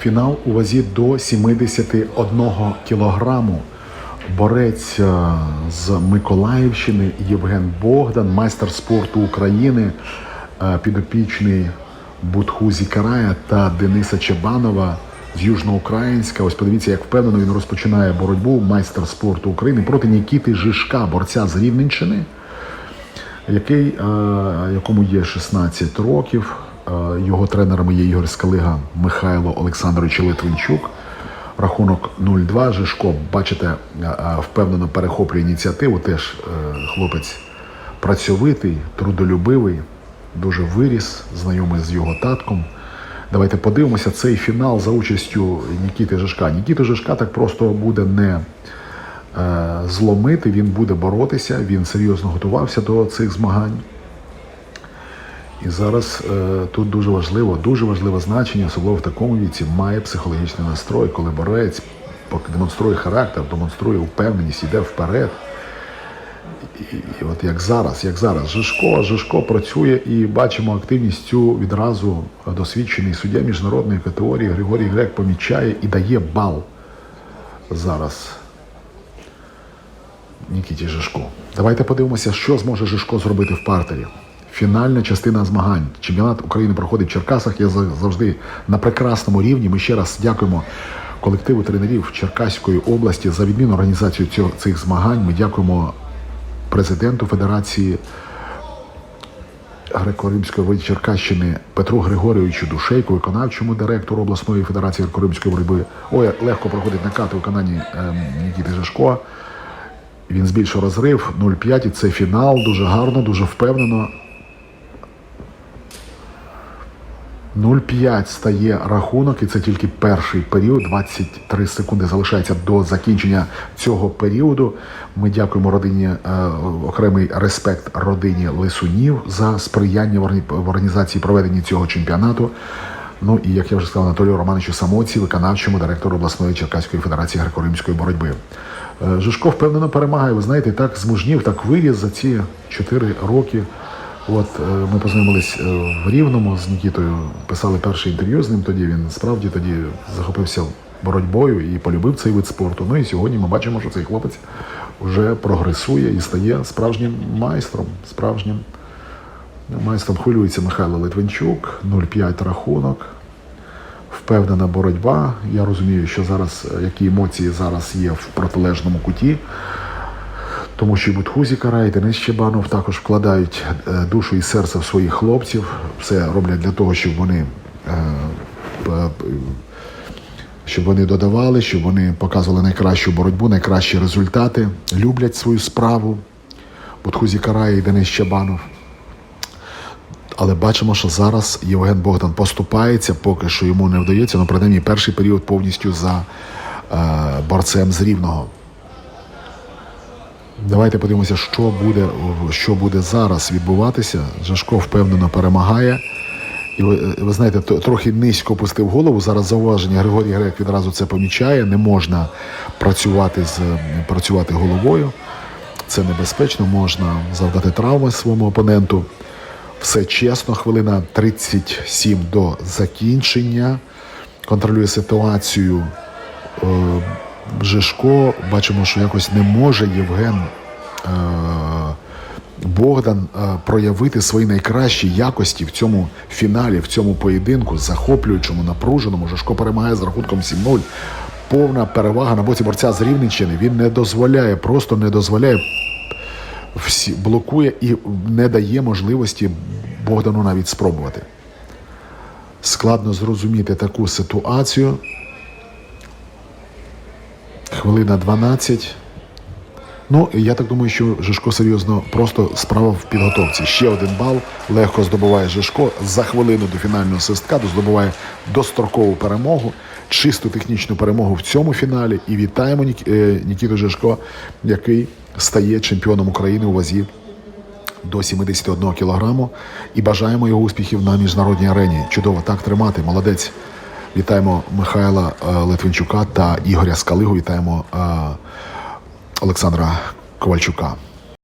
Фінал у вазі до 71 кілограму. Борець е, з Миколаївщини Євген Богдан, майстер спорту України, е, підопічний Будхузі Карая та Дениса Чебанова з Южноукраїнська. Ось подивіться, як впевнено він розпочинає боротьбу майстер спорту України проти Нікіти Жишка, борця з Рівненщини який, е, якому є 16 років. Е, Його тренерами є Ігор Скалига, Михайло Олександрович Литвинчук. Рахунок 0-2. Жишко, бачите, е, е, впевнено перехоплює ініціативу. Теж хлопець працьовитий, трудолюбивий, дуже виріс, знайомий з його татком. Давайте подивимося цей фінал за участю Нікіти Жишка. Нікіти Жишка так просто буде не зломити, він буде боротися, він серйозно готувався до цих змагань. І зараз е, тут дуже важливо, дуже важливе значення, особливо в такому віці, має психологічний настрой, коли борець демонструє характер, демонструє впевненість, йде вперед. І, і от як зараз, як зараз, Жишко, Жишко працює і бачимо активність цю відразу досвідчений суддя міжнародної категорії Григорій Грек помічає і дає бал зараз Нікіті Жишко. Давайте подивимося, що зможе Жишко зробити в партері. Фінальна частина змагань. Чемпіонат України проходить в Черкасах. Я за- завжди на прекрасному рівні. Ми ще раз дякуємо колективу тренерів Черкаської області за відмінну організацію цього, цих змагань. Ми дякуємо президенту Федерації Греко-Римської боротьби Черкащини Петру Григорійовичу Душейку, виконавчому директору обласної федерації греко-римської боротьби. Ой, легко проходить накат у виконанні ем, Нікіти Жишко. Він збільшив розрив 0,5 і це фінал. Дуже гарно, дуже впевнено. 0,5 стає рахунок, і це тільки перший період. 23 секунди залишається до закінчення цього періоду. Ми дякуємо родині е, окремий респект родині Лисунів за сприяння в організації проведення цього чемпіонату. Ну і як я вже сказав, Анатолію Романовичу Самоці, виконавчому директору обласної Черкаської федерації греко-римської боротьби. Е, Жишко впевнено перемагає. Ви знаєте, так змужнів, так виріс за ці 4 роки. От е, ми познайомились е, в Рівному з Нікітою, писали перше інтерв'ю з ним. Тоді він справді тоді захопився боротьбою і полюбив цей вид спорту. Ну і сьогодні ми бачимо, що цей хлопець вже прогресує і стає справжнім майстром. Справжнім майстром хвилюється Михайло Литвинчук, 0,5 рахунок. Впевнена боротьба. Я розумію, що зараз е, які емоції зараз є в протилежному куті. Тому що і Будхузі Карай, і Денис Чебанов також вкладають е, душу і серце в своїх хлопців. Все роблять для того, щоб вони, е, щоб вони додавали, щоб вони показували найкращу боротьбу, найкращі результати, люблять свою справу. Будхузі Карай і Денис Чебанов. Але бачимо, що зараз Євген Богдан поступається, поки що йому не вдається, ну принаймні перший період повністю за е, борцем з рівного. Давайте подивимося, що буде, що буде зараз відбуватися. Жашко впевнено перемагає. І ви, ви знаєте, трохи низько опустив голову. Зараз зауваження Григорій Грек відразу це помічає. Не можна працювати з працювати головою. Це небезпечно, можна завдати травми своєму опоненту. Все чесно, хвилина 37 до закінчення. Контролює ситуацію е, Жишко. Бачимо, що якось не може Євген е, Богдан е, проявити свої найкращі якості в цьому фіналі, в цьому поєдинку, захоплюючому, напруженому. Жишко перемагає з рахунком 7-0. Повна перевага на боці борця з Рівненщини. Він не дозволяє, просто не дозволяє всі блокує і не дає можливості Богдану навіть спробувати. Складно зрозуміти таку ситуацію. Хвилина 12. Ну, я так думаю, що Жишко серйозно просто справа в підготовці. Ще один бал. Легко здобуває Жишко. За хвилину до фінального свистка здобуває дострокову перемогу, чисту технічну перемогу в цьому фіналі. І вітаємо е, Нікіту Жишко, який стає чемпіоном України у вазі до 71 кілограму. І бажаємо його успіхів на міжнародній арені. Чудово так тримати. Молодець. Вітаємо Михайла е, Литвинчука та Ігоря Скалигу. Вітаємо е, Олександра Ковальчука.